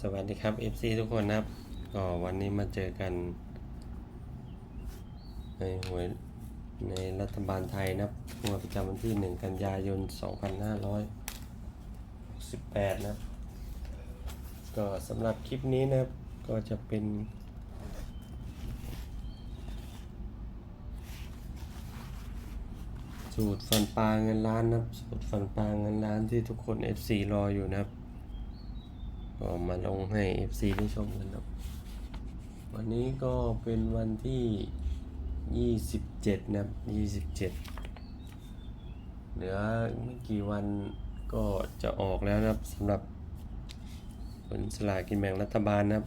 สวัสดีครับ FC ทุกคนนะครับ ก็วันนี้มาเจอกัน ในหวยในรัฐบาลไทยนะครับงวดประจำวันที่ 1 กันยายน 2568 นะครับก็สำหรับคลิปนี้นะครับก็จะเป็น สูตรฟันปลาเงินล้านนะสูตรฟันปลาเงินล้านที่ทุกคน FC รออยู่นะครับ ก็มาลงให้ FC ได้ชมกันครับ วันนี้ก็เป็นวันที่ 27 นะครับ 27 เหลือไม่กี่วันก็จะออกแล้วนะครับสำหรับผลสลากินแบ่งรัฐบาลนะครับ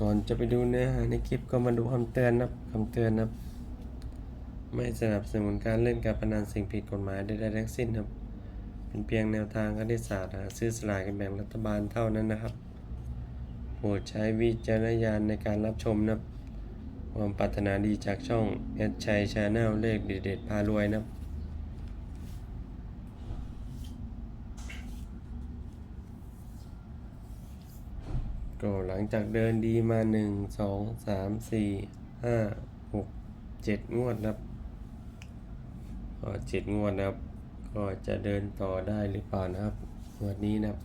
ก่อนจะไปดูเนื้อหาในคลิปก็มาดูคำเตือนนะครับคำเตือนนะครับ ไม่สนับสนุนการเล่นการพนันสิ่งผิดกฎหมายใดๆทั้งสิ้นครับ เป็นเพียงแนวทางคณิตศาสตร์หาซื้อสลากกินแบ่งรัฐบาลเท่านั้นนะครับโปรดใช้วิจารณญาณในการรับชมนะครับ ความปรารถนาดีจากช่องแอดชัยชาแนลเลขเด็ดๆพารวยนะครับก็หลังจากเดินดีมาหนึ่งสองสามสี่ห้าหกเจ็ดงวดนะครับ ก็เจ็ดงวดนะครับ ก็จะเดินต่อได้หรือเปล่านะครับงวดนี้นะครับ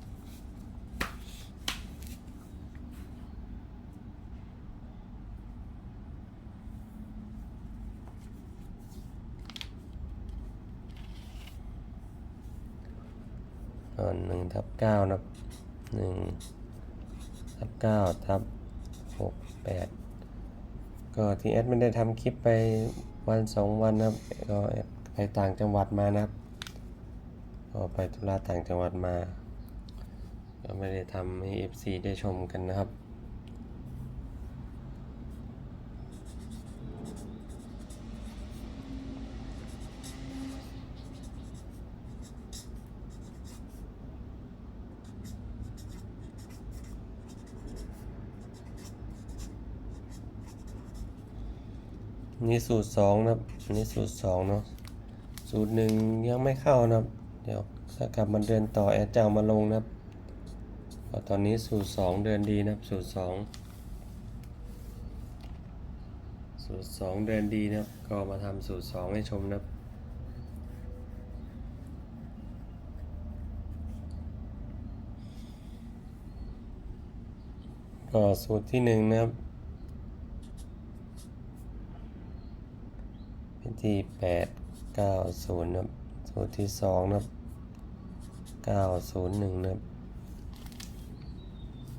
ตอนหนึ่งทับเก้านะครับหนึ่งทับเก้าทับหกแปดก็ที่แอดไม่ได้ทำคลิปไปวันสองวันนะครับก็แอด ไปต่างจังหวัดมานะครับก็ไปธุระต่างจังหวัดมาก็ไม่ได้ทำให้ FC ได้ชมกันนะครับนี่สูตรสองนะครับนนี้สูตรสองเนาะ สูตรหนึ่งยังไม่เข้านะครับ เดี๋ยวถ้ากลับมาเดินต่อแอดจะเอามาลงนะครับตอนนี้สูตรสองเดินดีนะครับ สูตรสองสูตรสองเดินดีนะครับ ก็มาทำสูตรสองให้ชมนะครับก็สูตรที่หนึ่งนะครับเป็นที่แปด เก้าศูนย์นะครับสูตรที่สองนะครับเก้าศูนย์หนึ่งนะครับ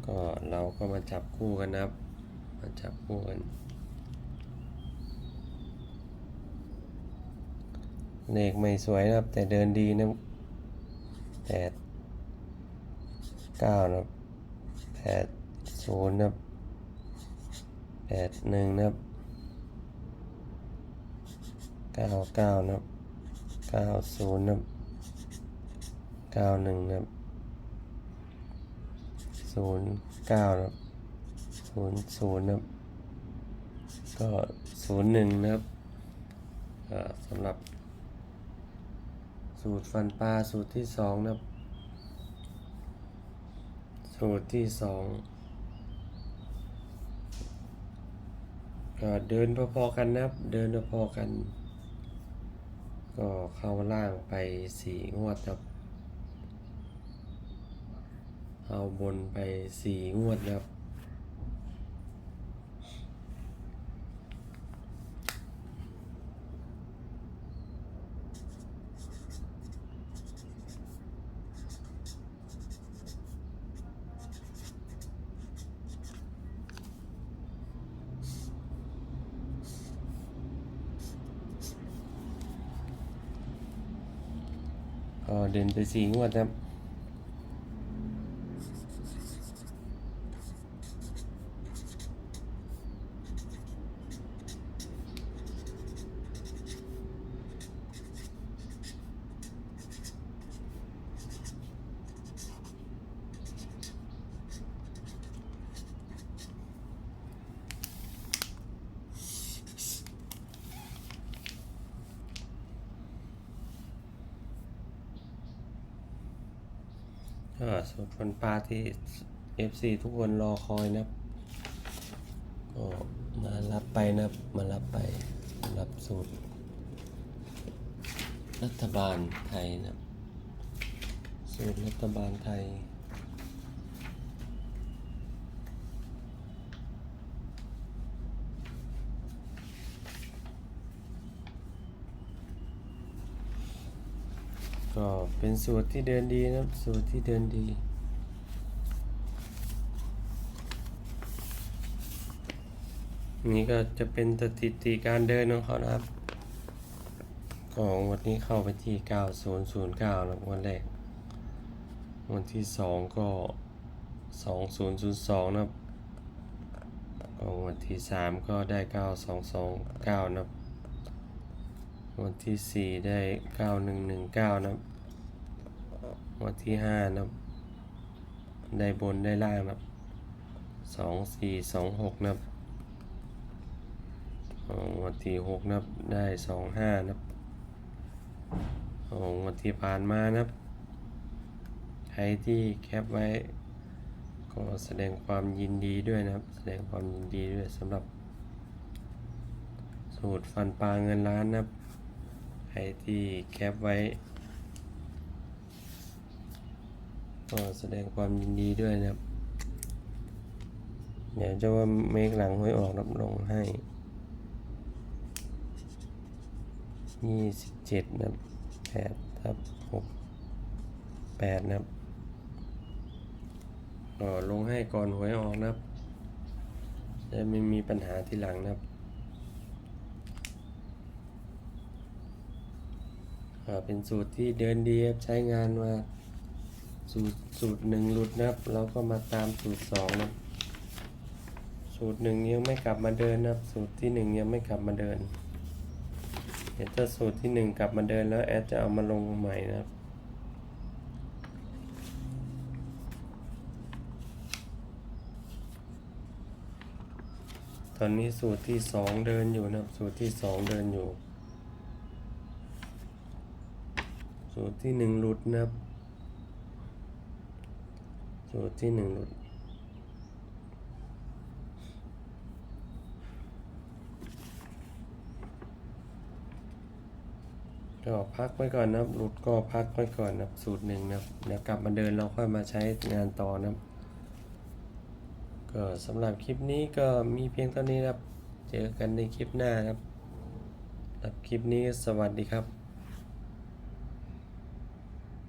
ก็เราก็มาจับคู่กันนะครับ มาจับคู่กัน เลขไม่สวยนะครับ แต่เดินดีนะแปดเก้านะครับแปดศูนย์นะครับแปดหนึ่งนะครับ เก้าเก้านะครับเก้าศูนย์นะครับเก้าหนึ่งนะครับศูนย์เก้านะครับศูนย์ศูนย์นะครับก็ศูนย์หนึ่งนะครับอ่าสำหรับ สูตรฟันปลาสูตรที่สองนะครับ สูตรที่สองก็เดินพอๆกันนะครับ เดินพอๆกัน ก็เข้าล่างไปสี่งวดครับ เอาบนไปสี่งวดครับ ก็เดินไปสี่งวดครับ ก ก็ สุดฟันปลาที่ FC ทุกคนรอคอยนะก็มารับไปนะมารับไปรับสูตร รัฐบาลไทยนะสูตรรัฐบาลไทย ก็ เป็นสูตรที่เดินดีนะครับสูตรที่เดินดีนี่ก็จะเป็นสถิติการเดินของเขานะครับก็วันนี้เข้าไปที่ 9009แล้ววันแรก วันที่สองก็ 2002 นะครับก็วันที่สามก็ได้ 9229 นะครับ วันที่สี่ได้ 9119 นะครับ วันที่ห้านะครับ ได้บนได้ล่างนะครับ2426นะครับของวันที่หกนับได้สองห้านับของวันที่ผ่านมานับใครที่แคปไว้ ก็แสดงความยินดีด้วยนะครับ แสดงความยินดีด้วยสำหรับ สูตรฟันปลาเงินล้านนะครับใครที่แคปไว้ ก็แสดงความยินดีด้วยนะครับเดี๋ยวจะว่าเมฆหลังหวยออกรับลงให้ยี่สิบเจ็ดนะแปดทับหกแปดนะครับก็ลงให้ก่อนหวยออกนะครับจะไม่มีปัญหาทีหลังนะครับเป็นสูตรที่เดินดีครับใช้งานมา สูตรสูตรหนึ่งหลุดนะครับ เราก็มาตามสูตรสองนะสูตรหนึ่งยังไม่กลับมาเดินนะครับ สูตรที่หนึ่งยังไม่กลับมาเดิน เดี๋ยวถ้าสูตรที่หนึ่งกลับมาเดินแล้วแอดจะเอามาลงใหม่นะครับตอนนี้สูตรที่สองเดินอยู่นะครับ สูตรที่สองเดินอยู่ สูตรที่หนึ่งหลุดนะครับ สูตรที่หนึ่งก็พักไว้ก่อนนะหลุดก็พักไว้ก่อนนะสูตรหนึ่งนะเดี๋ยวกลับมาเดินเราค่อยมาใช้งานต่อนะก็สำหรับคลิปนี้ก็มีเพียงเท่านี้นะครับ เจอกันในคลิปหน้านะครับสำหรับคลิปนี้สวัสดีครับ